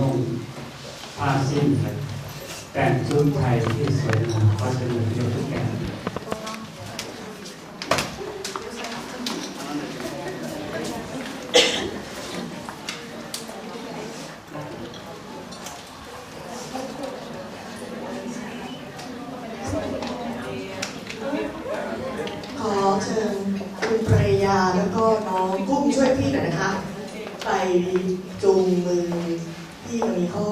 นุ่งผ้าสิ้นแต่งชุดไทยที่สวยงามก็จะมีเยอะทุกอย่างขอเชิญคุณภรรยาแล้วก็น้องกุ้งช่วยพี่หน่อยนะคะ ไปจูง เขา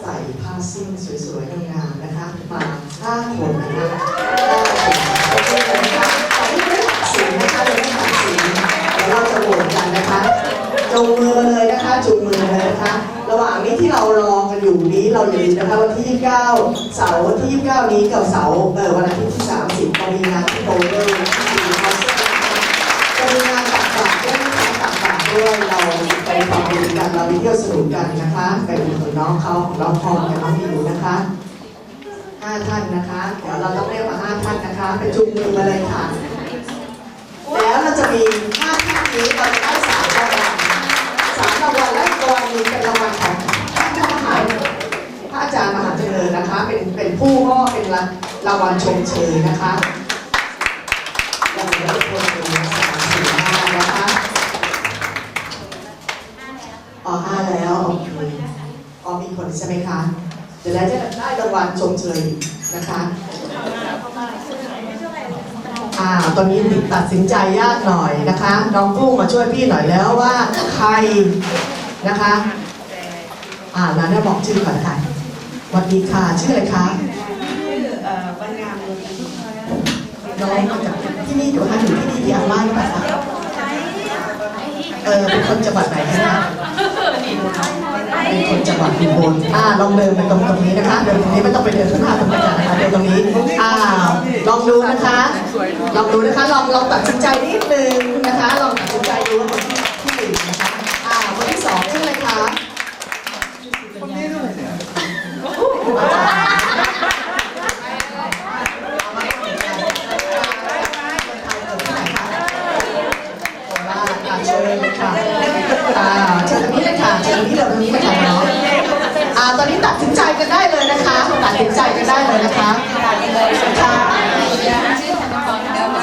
ใส่ผ้าสิ้นสวยๆงามๆนะคะมาห้าคนนะคะห้าคนโอเคนะคะอันนี้ไม่ตัดสินนะคะเราไม่ตัดสินเดี๋ยวเราจะโหวตกันนะคะจงมือมาเลยนะคะจูงมือเลยนะคะ ระหว่างนี้ที่เรารอกันอยู่นี้เราอย่าลืมนะคะวันที่ 29 เสาร์ที่ 29 นี้กับเสาร์เออวันอาทิตย์ที่ 30เรามีงานที่โบเดอร์ ด้วยเราไปฟังบุญกันเราไปเที่ยวสนุกกันนะคะ ไปดูน้องเขาของเราพร้อมกับน้องมิวนะคะห้าท่านนะคะ เดี๋ยวเราต้องเรียกมาห้าท่านนะคะไปจุงมือมาเลยค่ะ แล้วเราจะมีห้าท่านนี้เราจะได้สามรางวัลสามรางวัลและอีกรางวัลหนึงเป็นรางวัลของพระมหาพระอาจารย์มหาเจริญนะคะ เป็นเป็นผู้มอบเป็นรางวัลชมเชยนะคะ ใช่ไหมคะเดี๋ยวเราจะได้รางวัลชมเชยนะคะอ่าตอนนี้ตัดสินใจยากหน่อยนะคะน้องกุ้งมาช่วยพี่หน่อยแล้วว่าใครนะคะอ่าแล้วเนี่ยบอกชื่อก่อนค่ะสวัสดีค่ะชื่ออะไรคะเอ่อวันงามน้องมาจากที่นี่อยู่คะอยู่ที่นี่ที่อาม่าหรือเปล่าคะ เออเป็นคนจังหวัดไหนคะเป็นคนจังหวัดอุบลอ่าลองเดินไปตรงตรงนี้นะคะเดินตรงนี้ไม่ต้องไปเดินข้างหน้าตรงนี้นะคะเดินตรงนี้อ่าลองดูนะคะ ลองดูนะคะลองลองตัดสินใจนิดนึงนะคะ ลองตัดสินใจดูว่าคนที่ที่หนึ่งนะคะอ่าคนที่สองชื่ออะไรคะ อ่าเชิญค่ะอ่าเชิญตรงนี้เลยค่ะเชิญตรงนี้เลยตรงนี้เลยค่ะเนาะอ่า ตอนนี้ตัดสินใจกันได้เลยนะคะ ตัดสินใจกันได้เลยนะคะค่ะ ชื่อธนกรแล้วมา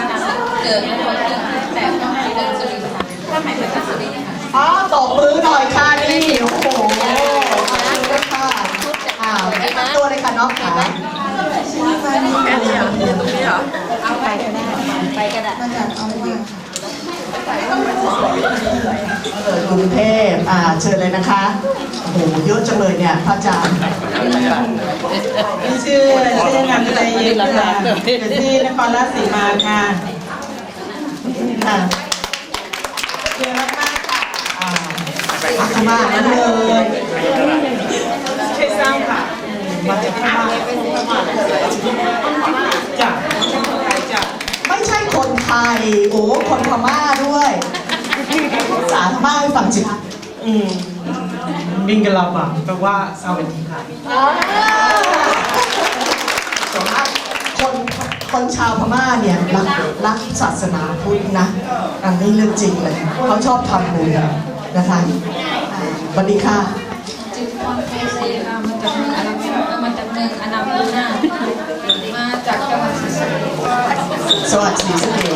เกิดในวันที่แต่ต้องเดินสุรินทร์ค่ะถ้าหมายถึงสุรินทร์ค่ะ อ๋อตบมือหน่อยค่ะนี่ โอ้โหขอบคุณด้วยค่ะอ่าแนะนำตัวเลยค่ะน้องขา เอาไปก็ได้ไปก็ได้ เกิดกรุงเทพอ่าเชิญเลยนะคะโอ้โหเยอะจังเลยเนี่ยพระอาจารย์ชื่อชื่อนามใจเย็นค่ะอยู่ที่นครราชสีมาค่ะอ่าเยอะมากค่ะอ่าอัคมานั่นเลยช่วยสร้างค่ะมาจากพม่าจ้ะจ้ะไม่ใช่คนไทย โอ้คนพม่าด้วยาษาพม่าให้ฟังสิคะอืมมิงกะลาบังแปลว่าสวัสดีค่ะส่วนมากคนคนชาวพม่าเนี่ยรักรักศาสนาพุทธนะอันนี้เรื่องจริงเลยเขาชอบทำบุญนะคะสวัสดีค่ะจุดพรเฟซีค่ะมาจากเมืองอาราบิมาจากเมืองอานาบูนามาจากจังหวัดศรีสะเกษสวัสดีสเกล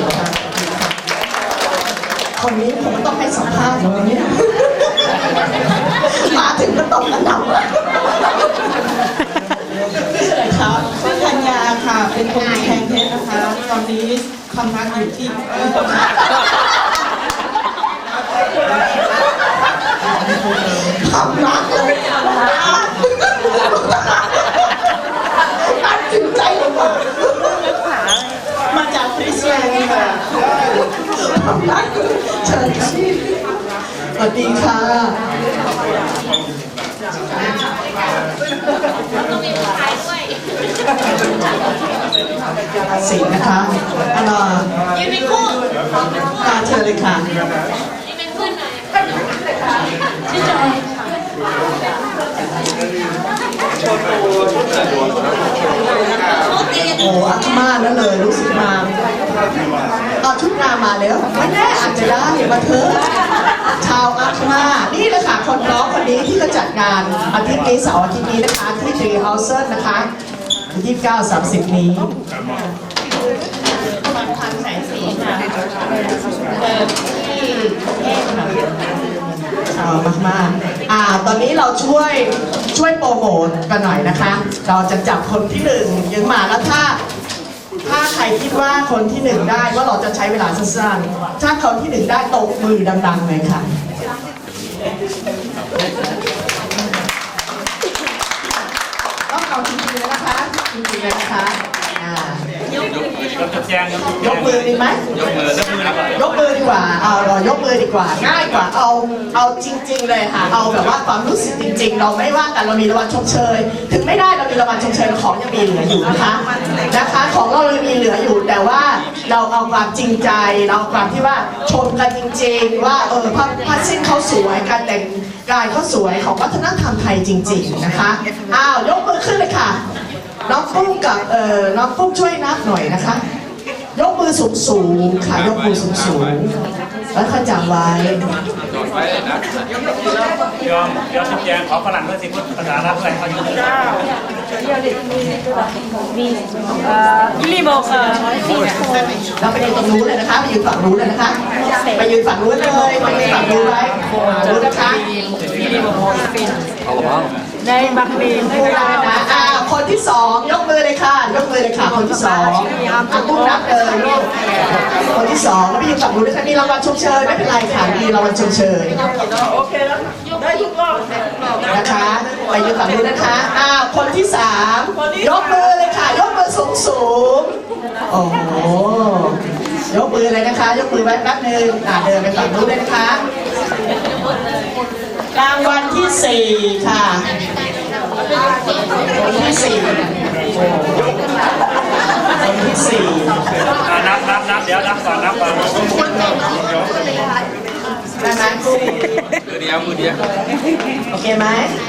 ค่ะคนนี้ผมต้องให้สัมภาษณ์เลยเนี่ยมาถึงก็ตกอันดับแล้วชื่ออะไรครับชื่อธัญญาค่ะ เป็นคนกำแพงเพชรนะคะ ตอนนี้ทำงานอยู่ที่ทำรักเลยตัดสินใจลงมา มาจากคริสเตียนค่ะ ทำรักเชิญค่ะสวัสดีค่ะ สิงห์ นะคะอันน่ะยืนเป็นคู่ค่ะเชิญเลยค่ะยืนเป็นเพื่อนหน่อยชื่อจอยโอ้อาคมานั่นเลยรู้สึกมาเอาชุดงามมาแล้วไม่แน่อาจจะได้มาเถอะชาวอาคมานี่แหละค่ะคนร้องคนนี้ที่เขาจัดงานอาทิตย์นี้เสาร์อาทิตย์นี้นะคะที่ทรีเฮาส์เซนนะคะยี่สิบเก้าสามสิบนี้ บางพันแสงสีค่ะเปิดที่เทพค่ะชอมากๆอ่า ตอนนี้เราช่วยช่วยโปรโมทกันหน่อยนะคะ เราจะจับคนที่หนึ่งยังมาแล้วถ้า ถ้าใครคิดว่าคนที่หนึ่งได้ว่าเราจะใช้เวลาสั้นๆ ถ้าคนที่หนึ่งได้ตบมือดังๆเลยค่ะต้องเอาจริงๆเลยนะคะจริงๆเลยนะคะ อ่าเราจะแจ้งครับยกมือดีไหมยกมือยกมือดีกว่ายกมือดีกว่า เอาเรายกมือดีกว่า ง่ายกว่า เอา เอาจริง ๆ เลยค่ะ เอาแบบว่าความรู้สึกจริง ๆ เราไม่ว่ากัน เรามีรางวัลชมเชย ถึงไม่ได้เรามีรางวัลชมเชยของยังมีเหลืออยู่นะคะ นะคะ ของเรายังมีเหลืออยู่ แต่ว่าเราเอาความจริงใจ เราเอาความที่ว่าชมกันจริง ๆ ว่า เออผ้าผ้าสิ้นเขาสวย การแต่งกายเขาสวย ของวัฒนธรรมไทยจริง ๆ นะคะ อ้าว ยกมือขึ้นเลยค่ะ น้องปุ้มกับเอ่อน้องปุ้มช่วยนับหน่อยนะคะ ยกมือสูงสูงค่ะยกมือสูงสูงแล้วก็จับไว้ยอมยอมจะแจงขอฝรั่งด้วยสิพูดภาษารัฐอะไรเขาอยู่ Jullie mogen เราไปยืนตรงนู้นเลยนะคะไปยืนฝั่งนู้นเลยนะคะไปยืนฝั่งนู้นเลยไปยืนฝั่งนู้นไว้นู้นนะคะ Nee, mag niet. พูดได้นะอ่าคนที่สองยกมือเลยค่ะ ยกมือเลยค่ะ คนที่สองอะปุ้มนับเลยลูกคนที่สองแล้วไปยืนฝั่งนู้นนะคะมีรางวัลชมเชยไม่เป็นไรค่ะมีรางวัลชมเชยโอเคแล้วได้ทุกรอบนะคะไปยืนฝั่งนู้นนะคะอ้าวคนที่สามยกมือเลยค่ะ ยกมือสูงสูงๆโอ้โหยกมือเลยนะคะ ยกมือไว้แป๊บนึงอ่าเดินไปฝั่งนู้นเลยนะคะ รางวัลที่สี่ค่ะคนที่สี่คนที่สี่อะนับนับนับเดี๋ยวนับก่อนนับก่อนได้ไหมกุ้งมือเดียวมือเดียวโอเคไหม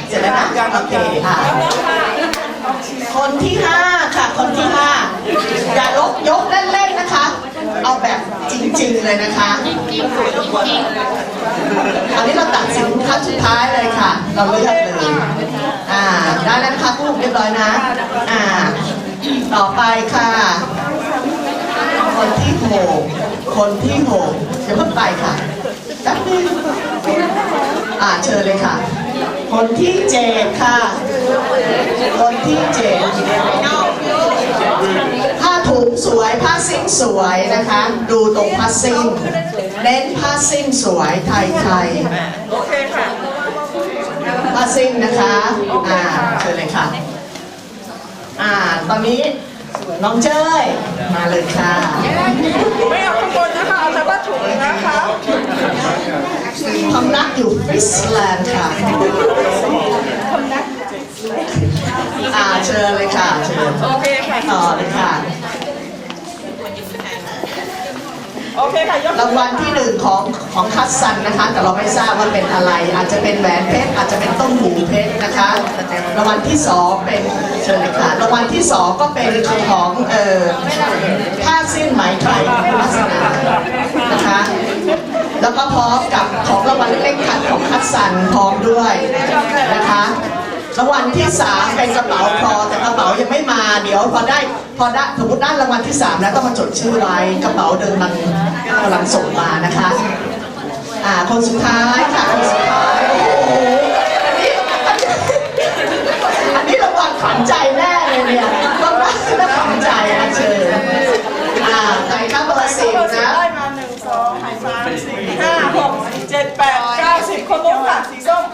เสร็จแล้วนะโอเคค่ะคนที่ห้าค่ะ คนที่ห้าอย่ายกยกเล่นๆนะคะ เอาแบบจริงๆ เลยนะคะอันนี้เราตัดสินขั้นสุดท้ายเลยค่ะ เราเลือกเลย อ่า ได้แล้วนะคะกุ้งเรียบร้อยนะ อ่า ต่อไปค่ะ คนที่หกคนที่หกเดี๋ยวเพิ่งไปค่ะแป๊บนึงอ่าเชิญเลยค่ะ คนที่เจ็ดค่ะ คนที่เจ็ดผ้าถุง สวยผ้าสิ้นสวยนะคะ ดูตรงผ้าสิ้นเน้นผ้าสิ้นสวยไทยไทยโอเคค่ะผ้าสิ้นนะคะอ่าเชิญเลยค่ะอ่าตอนนี้น้องเจ้ยมาเลยค่ะไม่เอาข้างบนนะคะเอาแต่ว่าถุงนะคะพำนักอยู่ฟิสแลนด์ค่ะอ่าเชิญเลยค่ะเชิญโอเคค่ะต่อเลยค่ะ โอเคค่ะยกรางวัลที่หนึ่งของของคัสซันนะคะ แต่เราไม่ทราบว่าเป็นอะไร อาจจะเป็นแหวนเพชรอาจจะเป็นต้มหูเพชรนะคะรางวัลที่สองเป็นเชิญเลยค่ะรางวัลที่สองก็เป็นของเอ่อผ้าสิ้นไหมไทยลักษณะนะคะแล้วก็พร้อมกับของรางวัลเล็กๆค่ะของคัสซันพร้อมด้วยนะคะรางวัลที่สามเป็นกระเป๋าคอแต่กระเป๋ายังไม่มาเดี๋ยวพอได้พอได้สมมติได้รางวัลที่สามแล้วต้องมาจดชื่อไว้กระเป๋าเดินมัน กำลังส่งมานะคะ อ่า คนสุดท้ายค่ะ คนสุดท้าย โอ้โห อันนี้ อันนี้รางวัลขวัญใจแน่เลยเนี่ยต้องได้รางวัลขวัญใจอะเชิญอ่าใครครับเบอร์สิบ เบอร์สิบ นะ ได้มาหนึ่งสองสามสี่ห้าหกเจ็ดแปดเก้าสิบคนนู้นค่ะสีส้ม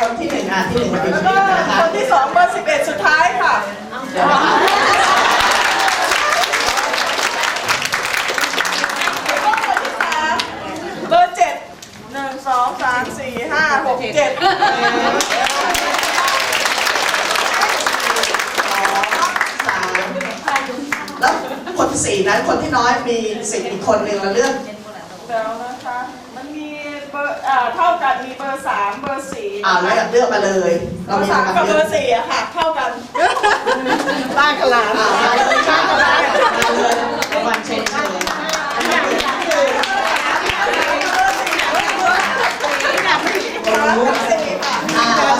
คนที่ หนึ่งอะที่หนึ่งมาดูแล้วที่ก็นี่นะคะคนที่สองเบอร์สิบเอ็ดสุดท้ายค่ะเดี๋ยวนะคะเบอร์เจ็ดหนึ่งสองสามสี่ห้าหกเจ็ดสามแล้วคนที่สี่นั้นคนที่น้อยมีสิทธิ์อีกคนหนึ่งเราเลือกเดี๋ยวนะคะ มันมีเบอร์อ่าเท่ากันมีเบอร์สามเบ อ่าแล้วเลือกมาเลย เรามีสามกับเบอร์สี่อะค่ะ เข้ากันบ้านกะลาอ่าบ้านกลามาเลยวันเชนเลย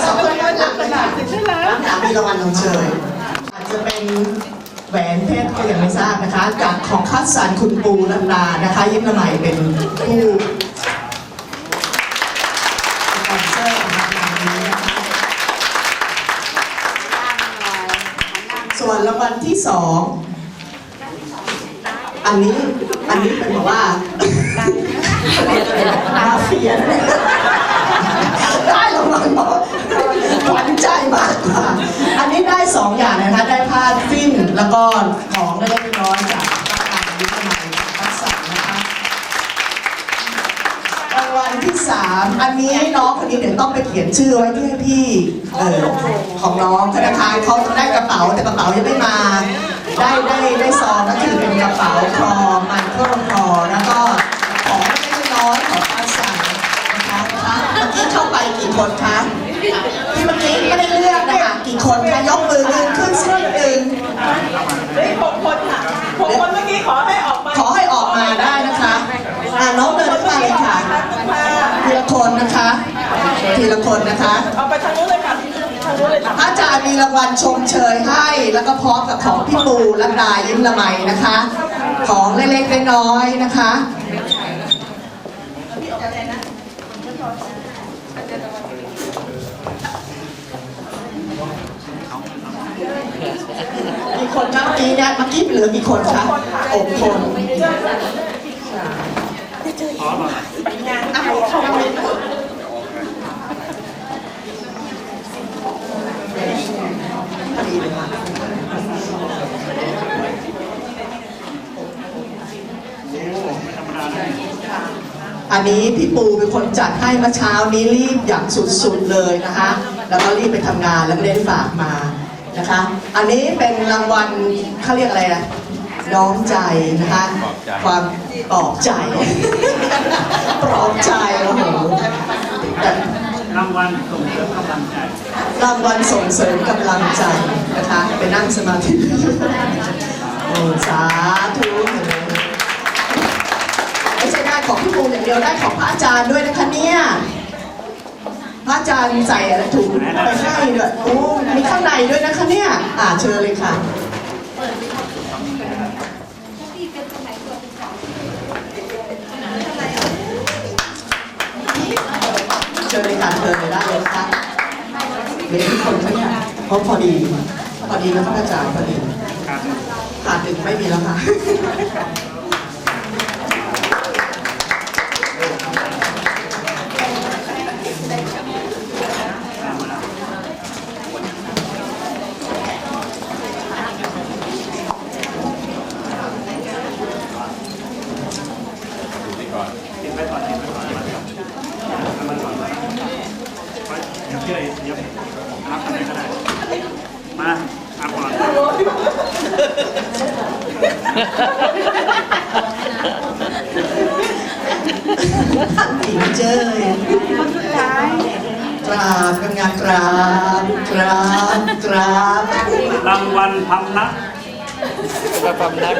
สองคนนั้นหลักขนาดติดใช่ไหมหลักมีรางวัลของเชยอาจจะเป็นแหวนเพชรก็ยังไม่ทราบนะคะ จากของคัดสรรคุณปูนัตดานะคะ ยิ้มละไมเป็นผู้างวัลที่สองอันนี้อันนี้เป็นแบบว่ามาเฟียนะเนี่ยได้รางวัลหวานใจมากกว่า อันนี้ได้สองอย่างนะคะางวัลที่สามอันนี้น้องคนนี้เดี๋ยวต้องไปเขียนชื่อไว้ที่ให้พี่เออของน้องธนาคารเขาได้กระเป๋าแต่กระเป๋ายังไม่มา ได้ได้ได้ซองก็คือเป็นกระเป๋าคอมันเครื่องคอแล้วก็ของเล็กน้อยของอาสานะคะนะคะเมื่อกี้เข้าไปกี่คนคะที่เมื่อกี้ไม่ได้เลือกนะคะกี่คนคะยกมือยืนขึ้นสักหนึ่งหกคนค่ะหกคนเมื่อกี้ขอให้ออกมาได้นะคะอ่าน้องเดินเข้ามาเลยค่ะ ทีละ คนนะคะ ทีละคนนะคะเอาไปทางนู้นเลยค่ะทางนู้นเลยค่ะพระอาจารย์มีรางวัลชมเชยให้ แล้วก็พร้อมกับของพี่ปูและดายิ้มละไมนะคะ ของเล็กๆน้อยๆนะคะมีคนเมื่อกี้เนี่ยเมื่อกี้เหลือกี่คนคะอกคนงานเอาเข้าไป พอดีเลยค่ะ อันนี้พี่ปูเป็นคนจัดให้เมื่อเช้านี้รีบอย่างสุดๆเลยนะคะ แล้วก็รีบไปทำงานแล้วก็ได้ฝากมานะคะ อันนี้เป็นรางวัลเขาเรียกอะไรนะน้อมใจนะคะ ความปลอบใจปลอบใจโอ้โหรางวัลส่งเสริมกำลังใจรางวัลส่งเสริมกำลังใจนะคะไปนั่งสมาธิโอ้สาธุ ได้ของพี่ปูอย่างเดียวได้ของพระอาจารย์ด้วยนะคะเนี่ยพระอาจารย์ใส่อะไรถุงไปให้ด้วยโอ้มีข้างในด้วยนะคะเนี่ยอ่าเชิญเลยค่ะเชิญเลยค่ะเชิญเลยได้เลยค่ะเด็กทุกคนเขาเนี่ยเพราะพอดีพอดีแล้วก็กระจายพอดีขาดถึงไม่มีแล้วค่ะ ติดไว้ก่อนติดไว้ก่อนเอามาก่อนไว้เดี๋ยวพี่เลยเดี๋ยวรับอะไรก็ได้ มาอาก่อน ท่าน หญิงเจ้ยกราบกันงานกราบกราบกราบรางวัลพำนักพำนัก